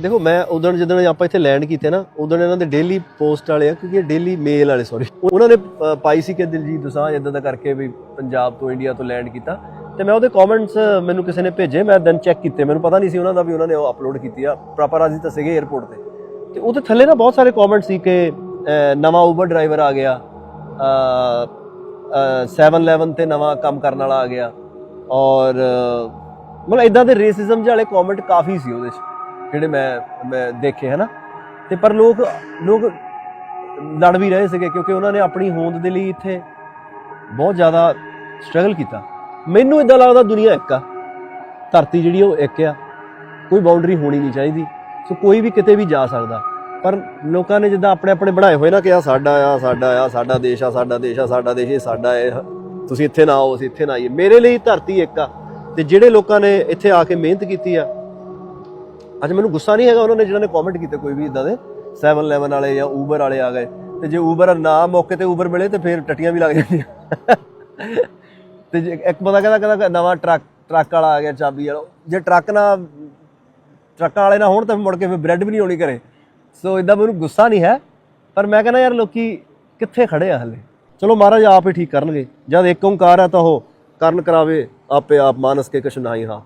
ਦੇਖੋ ਮੈਂ ਉਦੋਂ ਜਦੋਂ ਆਪਾਂ ਇੱਥੇ ਲੈਂਡ ਕੀਤੇ ਨਾ ਉਦੋਂ ਇਹਨਾਂ ਦੇ ਡੇਲੀ ਪੋਸਟ ਵਾਲੇ ਆ ਕਿਉਂਕਿ ਇਹ ਡੇਲੀ ਮੇਲ ਵਾਲੇ ਸੌਰੀ ਉਹਨਾਂ ਨੇ ਪਾਈ ਸੀ ਕਿ ਦਿਲਜੀਤ ਦੋਸਾਂਝ ਇਦਾਂ ਦਾ ਕਰਕੇ ਵੀ ਪੰਜਾਬ ਤੋਂ ਇੰਡੀਆ ਤੋਂ ਲੈਂਡ ਕੀਤਾ। ਤੇ ਮੈਂ ਉਹਦੇ ਕਮੈਂਟਸ ਮੈਨੂੰ ਕਿਸੇ ਨੇ ਭੇਜੇ ਮੈਂ ਦੈਨ ਚੈੱਕ ਕੀਤੇ। ਮੈਨੂੰ ਪਤਾ ਨਹੀਂ ਸੀ ਉਹਨਾਂ ਦਾ ਵੀ ਉਹਨਾਂ ਨੇ ਉਹ ਅਪਲੋਡ ਕੀਤੀ ਆ ਪ੍ਰਾਪਰਾਜੀ ਤਾਂ ਸੀਗੇ 에ਅਰਪੋਰਟ ਤੇ। ਤੇ ਉਹਦੇ ਥੱਲੇ ਨਾ ਬਹੁਤ ਸਾਰੇ ਕਮੈਂਟ ਸੀ ਕਿ ਨਵਾਂ ਉਬਰ ਡਰਾਈਵਰ ਆ ਗਿਆ ਅ, ਅ, 711 ਤੇ ਨਵਾਂ ਕੰਮ ਕਰਨ ਵਾਲਾ ਆ ਗਿਆ। ਔਰ ਮਤਲਬ ਇਦਾਂ ਦੇ ਰੇਸਿਜ਼ਮ ਵਾਲੇ ਕਮੈਂਟ ਕਾਫੀ ਸੀ ਉਹਦੇ 'ਚ। ਜਿਹੜੇ ਮੈਂ ਮੈਂ ਦੇਖੇ ਹਨਾ। ਤੇ ਪਰ ਲੋਕ ਲੋਕ ਲੜ ਵੀ ਰਹੇ ਸੀਗੇ ਕਿਉਂਕਿ ਉਹਨਾਂ ਨੇ ਆਪਣੀ ਹੋਂਦ ਦੇ ਲਈ ਇੱਥੇ ਬਹੁਤ ਜ਼ਿਆਦਾ ਸਟਰਗਲ ਕੀਤਾ। ਮੈਨੂੰ ਇਦਾਂ ਲੱਗਦਾ ਦੁਨੀਆ ਇੱਕ ਆ। ਧਰਤੀ ਜਿਹੜੀ ਉਹ ਇੱਕ ਆ। ਕੋਈ ਬਾਉਂਡਰੀ ਹੋਣੀ ਨਹੀਂ ਚਾਹੀਦੀ। ਸੋ ਕੋਈ ਵੀ ਕਿਤੇ ਵੀ ਜਾ ਸਕਦਾ। ਪਰ ਲੋਕਾਂ ਨੇ ਜਿੱਦਾਂ ਆਪਣੇ ਆਪਣੇ ਬਣਾਏ ਹੋਏ ਨਾ ਕਿ ਆ ਸਾਡਾ ਆ ਸਾਡਾ ਆ, ਸਾਡਾ ਦੇਸ਼ ਆ, ਸਾਡਾ ਦੇਸ਼ ਆ, ਸਾਡਾ ਦੇਸ਼, ਇਹ ਸਾਡਾ ਹੈ ਤੁਸੀਂ ਇੱਥੇ ਨਾ ਆਓ, ਅਸੀਂ ਇੱਥੇ ਨਾ ਆਈਏ। ਮੇਰੇ ਲਈ ਧਰਤੀ ਇੱਕ ਆ। ਤੇ ਜਿਹੜੇ ਲੋਕਾਂ ਨੇ ਇੱਥੇ ਆ ਕੇ ਮਿਹਨਤ ਕੀਤੀ ਆ ਅੱਜ ਮੈਨੂੰ ਗੁੱਸਾ ਨਹੀਂ ਹੈਗਾ ਉਹਨਾਂ ਨੇ ਜਿਹਨਾਂ ਨੇ ਕਮੈਂਟ ਕੀਤੇ ਕੋਈ ਵੀ ਇਦਾਂ ਦੇ। 711 ਵਾਲੇ ਜਾਂ Uber ਵਾਲੇ ਆ ਗਏ। ਤੇ ਜੇ Uber ਨਾ ਮੌਕੇ ਤੇ Uber ਮਿਲੇ ਤੇ ਫਿਰ ਟੱਟੀਆਂ ਵੀ ਲੱਗ ਜਾਂਦੀਆਂ। ਤੇ ਜੇ ਇੱਕ ਬੰਦਾ ਕਹਿੰਦਾ ਕਹਿੰਦਾ ਨਵਾਂ ਟਰੱਕ ਟਰੱਕ ਵਾਲਾ ਆ ਗਿਆ, ਚਾਬੀ ਵਾਲਾ। ਜੇ ਟਰੱਕ ਨਾ, ਟਰੱਕਾਂ ਵਾਲੇ ਨਾ ਹੋਣ ਤਾਂ ਮੁੜ ਕੇ ਫਿਰ ਬ੍ਰੈਡ ਵੀ ਨਹੀਂ ਹੋਣੀ ਘਰੇ। ਸੋ ਇਦਾਂ ਮੈਨੂੰ ਗੁੱਸਾ ਨਹੀਂ ਹੈ। ਪਰ ਮੈਂ ਕਹਿੰਦਾ ਯਾਰ ਲੋਕੀ ਕਿੱਥੇ ਖੜੇ ਆ ਹਲੇ? ਚਲੋ ਮਹਾਰਾਜ ਆਪ ਹੀ ਠੀਕ ਕਰਨਗੇ। ਜਦ ਇੱਕ ਓੰਕਾਰ ਆ ਤਾਂ ਉਹ ਕਰਨ ਕਰਾਵੇ, ਆਪੇ ਆਪ ਮਾਨਸ ਕੇ ਕਛ ਨਾਹੀ ਹਾਥ।